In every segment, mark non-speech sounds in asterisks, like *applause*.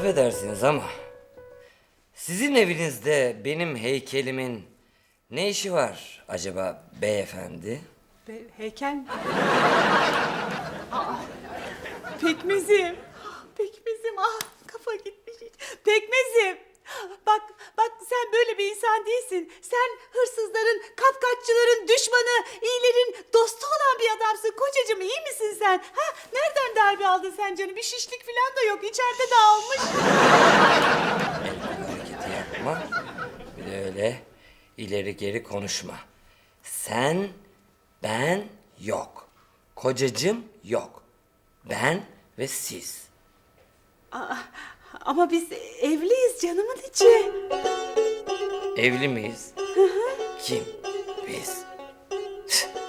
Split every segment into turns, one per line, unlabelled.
Affedersiniz ama sizin evinizde benim heykelimin ne işi var acaba beyefendi?
Be- heykel mi? Pekmezim. Pekmezim ah kafa gitmiş. Pekmezim. Bak bak sen böyle bir insan değilsin. Sen hırsızların, kapkaççıların düşmanı, aldın sen canım? Bir şişlik falan da yok. İçeride dağılmış.
hareketi yapma. Bir de öyle ileri geri konuşma. Sen, ben yok. Kocacığım yok. Ben ve siz.
Aa, ama biz evliyiz canımın içi.
Evli miyiz? Kim? Biz.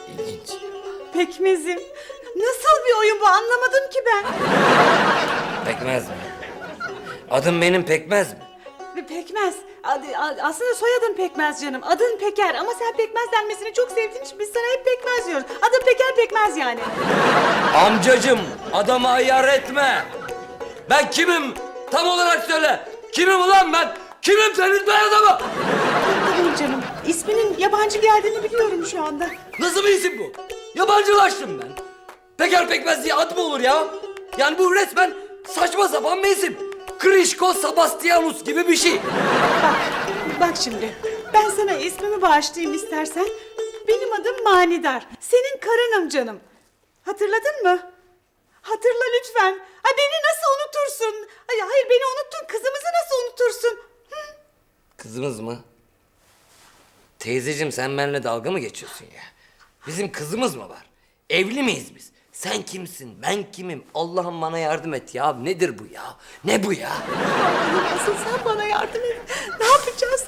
İlginç.
Pekmezim. Nasıl bir oyun bu anlamadım ki ben.
Pekmez mi? Adım benim pekmez mi?
Pekmez. Adı- a- Aslında soyadın Pekmez canım. Adın Peker ama sen Pekmez denmesini çok sevdiğin için biz sana hep Pekmez diyoruz. Adın Peker Pekmez yani.
Amcacım adamı ayar etme. Ben kimim? Tam olarak söyle. Kimim ulan ben? Kimim senin ben adamı?
Tamam canım. İsminin yabancı geldiğini biliyorum şu anda.
Nasıl bir isim bu? Yabancılaştım ben. Peker pekmez diye ad mı olur ya? Yani bu resmen saçma sapan bir isim. Krişko Sebastianus gibi bir şey. *laughs*
Bak şimdi. Ben sana ismimi bağışlayayım istersen. Benim adım Manidar. Senin karınım canım. Hatırladın mı? Hatırla lütfen. Ay beni nasıl unutursun? Ay, hayır beni unuttun. Kızımızı nasıl unutursun?
Kızımız mı? Teyzeciğim sen benimle dalga mı geçiyorsun ya? Bizim kızımız mı var? Evli miyiz biz? Sen kimsin? Ben kimim? Allah'ım bana yardım et ya. Nedir bu ya? Ne bu ya?
Asıl sen bana yardım et. Ne yapacağız?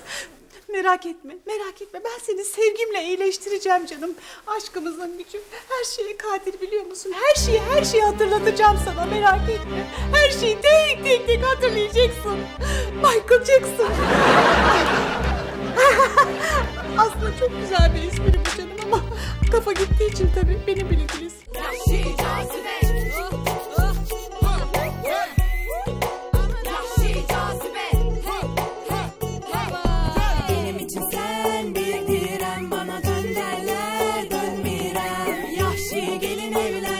Merak etme, merak etme. Ben seni sevgimle iyileştireceğim canım. Aşkımızın gücü her şeye kadir biliyor musun? Her şeyi, her şeyi hatırlatacağım sana merak etme. Her şeyi tek tek tek hatırlayacaksın. Michael Jackson. *laughs* Aslında çok güzel bir espri bu canım ama kafa gittiği için tabii beni bile evlen.